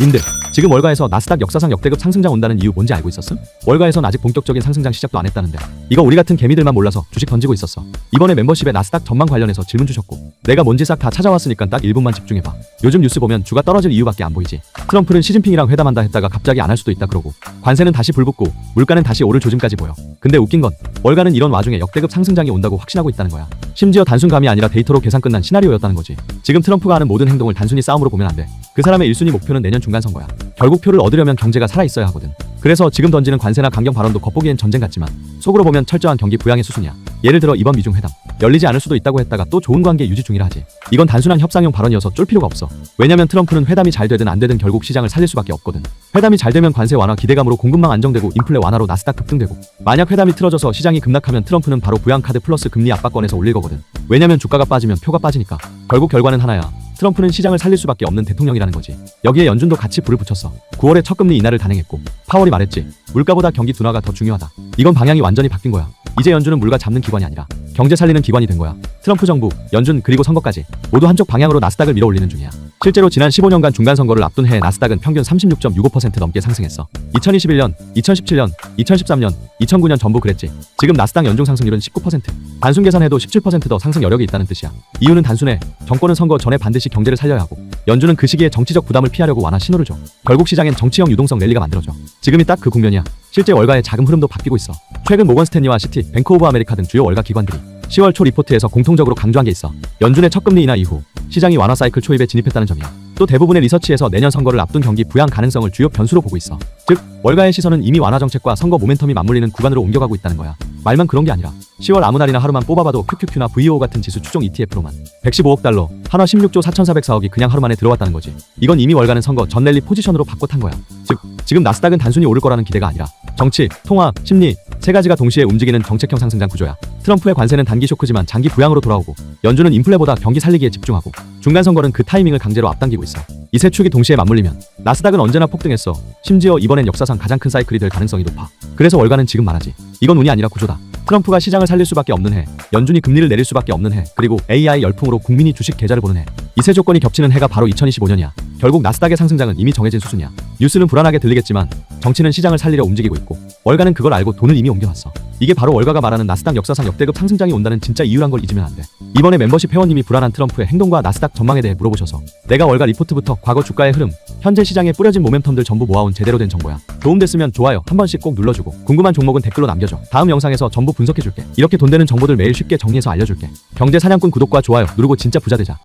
님들 지금 월가에서 나스닥 역사상 역대급 상승장 온다는 이유 뭔지 알고 있었음? 월가에선 아직 본격적인 상승장 시작도 안 했다는데. 이거 우리 같은 개미들만 몰라서 주식 던지고 있었어. 이번에 멤버십에 나스닥 전망 관련해서 질문 주셨고 내가 뭔지 싹 다 찾아왔으니까 딱 1분만 집중해봐. 요즘 뉴스 보면 주가 떨어질 이유밖에 안 보이지. 트럼프는 시진핑이랑 회담한다 했다가 갑자기 안 할 수도 있다 그러고 관세는 다시 불붙고 물가는 다시 오를 조짐까지 보여. 근데 웃긴 건 월가는 이런 와중에 역대급 상승장이 온다고 확신하고 있다는 거야. 심지어 단순 감이 아니라 데이터로 계산 끝난 시나리오였다는 거지. 지금 트럼프가 하는 모든 행동을 단순히 싸움으로 보면 안돼 그 사람의 1순위 목표는 내년 중간 선거야 결국 표를 얻으려면 경제가 살아있어야 하거든. 그래서 지금 던지는 관세나 강경 발언도 겉보기엔 전쟁 같지만 속으로 보면 철저한 경기 부양의 수순이야. 예를 들어 이번 미중 회담 열리지 않을 수도 있다고 했다가 또 좋은 관계 유지 중이라 하지. 이건 단순한 협상용 발언이어서 쫄 필요가 없어. 왜냐면 트럼프는 회담이 잘 되든 안 되든 결국 시장을 살릴 수밖에 없거든. 회담이 잘 되면 관세 완화 기대감으로 공급망 안정되고 인플레 완화로 나스닥 급등되고 만약 회담이 틀어져서 시장이 급락하면 트럼프는 바로 부양 카드 플러스 금리 압박권에서 올릴 거거든. 왜냐면 주가가 빠지면 표가 빠지니까. 결국 결과는 하나야. 트럼프는 시장을 살릴 수밖에 없는 대통령이라는 거지. 여기에 연준도 같이 불을 붙였어. 9월에 첫 금리 인하를 단행했고 파월이 말했지. 물가보다 경기 둔화가 더 중요하다. 이건 방향이 완전히 바뀐 거야. 이제 연준은 물가 잡는 기관이 아니라 경제 살리는 기관이 된 거야. 트럼프 정부, 연준 그리고 선거까지 모두 한쪽 방향으로 나스닥을 밀어올리는 중이야. 실제로 지난 15년간 중간 선거를 앞둔 해 나스닥은 평균 36.65% 넘게 상승했어. 2021년, 2017년, 2013년, 2009년 전부 그랬지. 지금 나스닥 연중 상승률은 19%. 단순 계산해도 17%더 상승 여력이 있다는 뜻이야. 이유는 단순해. 정권은 선거 전에 반드시 경제를 살려야 하고 연준은 그 시기에 정치적 부담을 피하려고 완화 신호를 줘. 결국 시장엔 정치형 유동성 랠리가 만들어져. 지금이 딱 그 국면이야. 실제 월가의 자금 흐름도 바뀌고 있어. 최근 모건 스탠리와 시티, 뱅크 오브 아메리카 등 주요 월가 기관들이 10월 초 리포트에서 공통적으로 강조한 게 있어. 연준의 첫 금리 인하 이후 시장이 완화 사이클 초입에 진입했다는 점이야. 또 대부분의 리서치에서 내년 선거를 앞둔 경기 부양 가능성을 주요 변수로 보고 있어. 즉, 월가의 시선은 이미 완화 정책과 선거 모멘텀이 맞물리는 구간으로 옮겨가고 있다는 거야. 말만 그런 게 아니라 10월 아무 날이나 하루만 뽑아봐도 QQQ나 VO 같은 지수 추종 ETF로만 115억 달러, 한화 16조 4,404억이 그냥 하루 만에 들어왔다는 거지. 이건 이미 월가는 선거 전 랠리 포지션으로 바꿔 탄 거야. 즉, 지금 나스닥은 단순히 오를 거라는 기대가 아니라 정치, 통화, 심리 세 가지가 동시에 움직이는 정책형 상승장 구조야. 트럼프의 관세는 단기 쇼크지만 장기 부양으로 돌아오고 연준은 인플레보다 경기 살리기에 집중하고 중간 선거는 그 타이밍을 강제로 앞당기고 있어. 이 세 축이 동시에 맞물리면 나스닥은 언제나 폭등했어. 심지어 이번엔 역사상 가장 큰 사이클이 될 가능성이 높아. 그래서 월가는 지금 말하지. 이건 운이 아니라 구조다. 트럼프가 시장을 살릴 수밖에 없는 해, 연준이 금리를 내릴 수밖에 없는 해, 그리고 AI 열풍으로 국민이 주식 계좌를 보는 해. 이 세 조건이 겹치는 해가 바로 2025년이야. 결국 나스닥의 상승장은 이미 정해진 수순이야. 뉴스는 불안하게 들리겠지만 정치는 시장을 살리려 움직이고 있고 월가는 그걸 알고 돈을 이미 옮겨왔어. 이게 바로 월가가 말하는 나스닥 역사상 역대급 상승장이 온다는 진짜 이유란 걸 잊으면 안 돼. 이번에 멤버십 회원님이 불안한 트럼프의 행동과 나스닥 전망에 대해 물어보셔서 내가 월가 리포트부터 과거 주가의 흐름, 현재 시장에 뿌려진 모멘텀들 전부 모아온 제대로 된 정보야. 도움됐으면 좋아요 한 번씩 꼭 눌러주고 궁금한 종목은 댓글로 남겨줘. 다음 영상에서 전부 분석해줄게. 이렇게 돈 되는 정보들 매일 쉽게 정리해서 알려줄게. 경제 사냥꾼 구독과 좋아요 누르고 진짜 부자 되자.